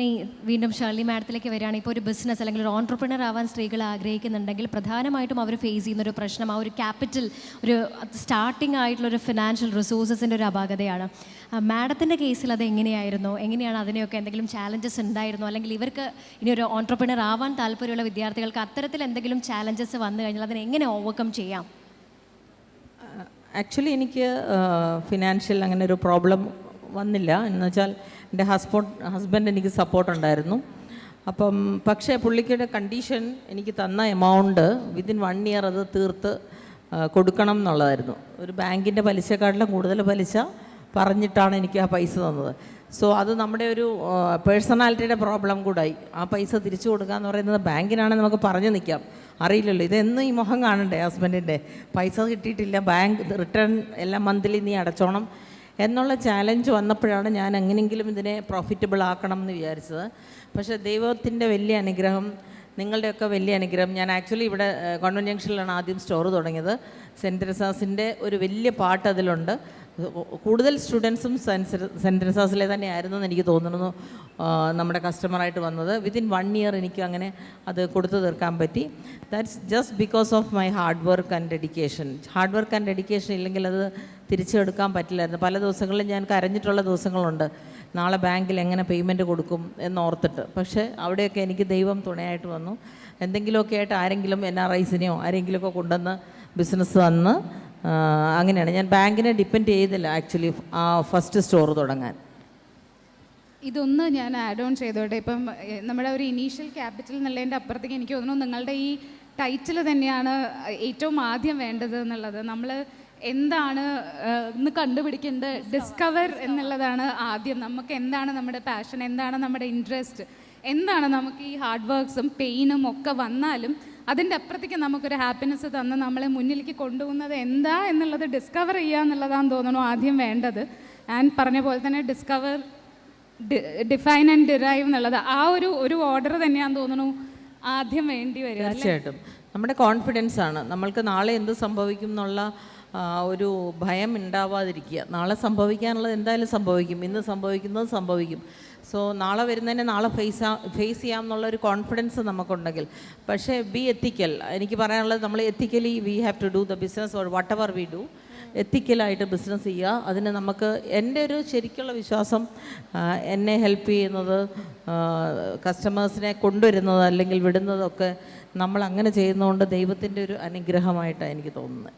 ഇനി വീണ്ടും ഷേർലി മാഡത്തിലേക്ക് വരികയാണ്. ഇപ്പോൾ ഒരു ബിസിനസ് അല്ലെങ്കിൽ ഒരു ഓൺട്രപ്രണർ ആവാൻ സ്ത്രീകൾ ആഗ്രഹിക്കുന്നുണ്ടെങ്കിൽ പ്രധാനമായിട്ടും അവർ ഫേസ് ചെയ്യുന്ന ഒരു പ്രശ്നം ആ ഒരു ക്യാപിറ്റൽ ഒരു സ്റ്റാർട്ടിംഗ് ആയിട്ടുള്ള ഒരു ഫിനാൻഷ്യൽ റിസോഴ്സസിന്റെ ഒരു അപാകതയാണ്. മാഡത്തിന്റെ കേസിൽ അത് എങ്ങനെയായിരുന്നു? എങ്ങനെയാണ് അതിനെയൊക്കെ എന്തെങ്കിലും ചാലഞ്ചസ് ഉണ്ടായിരുന്നു? അല്ലെങ്കിൽ ഇവർക്ക് ഇനി ഒരു ഓൺട്രപ്രണർ ആവാൻ താല്പര്യമുള്ള വിദ്യാർത്ഥികൾക്ക് അത്തരത്തിൽ എന്തെങ്കിലും ചാലഞ്ചസ് വന്നു കഴിഞ്ഞാൽ അതിനെ എങ്ങനെ ഓവർകം ചെയ്യാം? ആക്ച്വലി എനിക്ക് ഫിനാൻഷ്യൽ അങ്ങനെ ഒരു പ്രോബ്ലം വന്നില്ല. എന്ന് വെച്ചാൽ എന്റെ ഹസ്ബൻഡ് ഹസ്ബൻഡ് എനിക്ക് സപ്പോർട്ട് ഉണ്ടായിരുന്നു. അപ്പം പക്ഷേ പുള്ളിക്കയുടെ കണ്ടീഷൻ എനിക്ക് തന്ന എമൗണ്ട് വിതിൻ വൺ ഇയർ അത് തീർത്ത് കൊടുക്കണം എന്നുള്ളതായിരുന്നു. ഒരു ബാങ്കിന്റെ പലിശക്കാട്ടിലും കൂടുതൽ പലിശ പറഞ്ഞിട്ടാണ് എനിക്ക് ആ പൈസ തന്നത്. സോ അത് നമ്മുടെ ഒരു പേഴ്സണാലിറ്റിയുടെ പ്രോബ്ലം കൂടായി. ആ പൈസ തിരിച്ചു കൊടുക്കുക എന്ന് പറയുന്നത് ബാങ്കിനാണെങ്കിൽ നമുക്ക് പറഞ്ഞു നിൽക്കാം അറിയില്ലല്ലോ. ഇതെന്നും ഈ മുഖം കാണണ്ടേ ഹസ്ബൻഡിന്റെ? പൈസ കിട്ടിയിട്ടില്ല. ബാങ്ക് റിട്ടേൺ എല്ലാം മന്ത്ലി നീ അടച്ചോണം. എന്നുള്ള ചാലഞ്ച് വന്നപ്പോഴാണ് ഞാൻ എങ്ങനെയെങ്കിലും ഇതിനെ പ്രോഫിറ്റബിൾ ആക്കണം എന്ന് വിചാരിച്ചത്. പക്ഷേ ദൈവത്തിന്റെ വലിയ അനുഗ്രഹം നിങ്ങളുടെയൊക്കെ വലിയ അനുഗ്രഹം. ഞാൻ ആക്ച്വലി ഇവിടെ കോൺവെൻ ജംഗ്ഷനിലാണ് ആദ്യം സ്റ്റോർ തുടങ്ങിയത്. സെന്റ് തെരസാസിന്റെ ഒരു വലിയ പാട്ട് അതിലുണ്ട്. കൂടുതൽ സ്റ്റുഡൻസും സെന്റ് തന്നെ ആയിരുന്നു എന്ന് എനിക്ക് തോന്നുന്നു നമ്മുടെ കസ്റ്റമറായിട്ട് വന്നത്. വിതിൻ വൺ ഇയർ എനിക്ക് അങ്ങനെ അത് കൊടുത്തു തീർക്കാൻ പറ്റി. That's just because of my hard work and dedication hard work and dedication ഇല്ലെങ്കിൽ അത് തിരിച്ചെടുക്കാൻ പറ്റില്ലായിരുന്നു. പല ദിവസങ്ങളിലും ഞാൻ കരഞ്ഞിട്ടുള്ള ദിവസങ്ങളുണ്ട്. നാളെ ബാങ്കിൽ എങ്ങനെ പേയ്മെന്റ് കൊടുക്കും എന്നോർത്തിട്ട്. പക്ഷേ അവിടെയൊക്കെ എനിക്ക് ദൈവം തുണയായിട്ട് വന്നു. എന്തെങ്കിലുമൊക്കെ ആയിട്ട് ആരെങ്കിലും എൻ ആർ ഐസിനെയോ ആരെങ്കിലുമൊക്കെ കൊണ്ടുവന്ന് ബിസിനസ് തന്ന് ആ, അങ്ങനെയാണ്. ഞാൻ ബാങ്കിനെ ഡിപ്പെൻഡ് ചെയ്തില്ല ആക്ച്വലി ആ ഫസ്റ്റ് സ്റ്റോർ തുടങ്ങാൻ. ഇതൊന്ന് ഞാൻ ആഡ് ഓൺ ചെയ്തോട്ടെ. ഇപ്പം നമ്മുടെ ഒരു ഇനീഷ്യൽ ക്യാപിറ്റൽ എന്നുള്ളതിന്റെ അപ്പുറത്തേക്ക് എനിക്ക് തോന്നുന്നു നിങ്ങളുടെ ഈ ടൈറ്റിൽ തന്നെയാണ് ഏറ്റവും ആദ്യം വേണ്ടത് എന്നുള്ളത്. നമ്മൾ എന്താണ് ഇന്ന് കണ്ടുപിടിക്കേണ്ടത് ഡിസ്കവർ എന്നുള്ളതാണ് ആദ്യം. നമുക്ക് എന്താണ് നമ്മുടെ പാഷൻ എന്താണ് നമ്മുടെ ഇൻട്രസ്റ്റ് എന്താണ് നമുക്ക് ഈ ഹാർഡ് വർക്ക്സും പെയിനും ഒക്കെ വന്നാലും അതിന്റെ അപ്പുറത്തേക്ക് നമുക്കൊരു ഹാപ്പിനെസ് തന്ന് നമ്മളെ മുന്നിലേക്ക് കൊണ്ടുപോകുന്നത് എന്താ എന്നുള്ളത് ഡിസ്കവർ ചെയ്യുക എന്നുള്ളതാണെന്ന് തോന്നുന്നു ആദ്യം വേണ്ടത്. ഞാൻ പറഞ്ഞ പോലെ തന്നെ ഡിസ്കവർ ഡിഫൈൻ ആൻഡ് ഡിറൈവ് എന്നുള്ളത് ആ ഒരു ഒരു ഓർഡർ തന്നെയാന്ന് തോന്നുന്നു ആദ്യം വേണ്ടി വരിക തീർച്ചയായിട്ടും. നമ്മുടെ കോൺഫിഡൻസ് ആണ്. നമ്മൾക്ക് നാളെ എന്ത് സംഭവിക്കും എന്നുള്ള ഒരു ഭയം ഉണ്ടാവാതിരിക്കുക. നാളെ സംഭവിക്കാനുള്ളത് എന്തായാലും സംഭവിക്കും. ഇന്ന് സംഭവിക്കുന്നത് സംഭവിക്കും. സോ നാളെ വരുന്നതിനെ നാളെ ഫേസ് ഫേസ് ചെയ്യാം എന്നുള്ളൊരു കോൺഫിഡൻസ് നമുക്കുണ്ടെങ്കിൽ. പക്ഷേ ബി എത്തിക്കൽ എനിക്ക് പറയാനുള്ളത് നമ്മൾ ethically we have to do the business or whatever we do എത്തിക്കലായിട്ട് business ചെയ്യുക. അതിന് നമുക്ക് എന്റെ ഒരു ശരിക്കുള്ള വിശ്വാസം എന്നെ ഹെൽപ്പ് ചെയ്യുന്നത് കസ്റ്റമേഴ്സിനെ കൊണ്ടുവരുന്നത് അല്ലെങ്കിൽ വിടുന്നതൊക്കെ നമ്മൾ അങ്ങനെ ചെയ്യുന്നതുകൊണ്ട് ദൈവത്തിന്റെ ഒരു അനുഗ്രഹമായിട്ടാണ് എനിക്ക് തോന്നുന്നത്.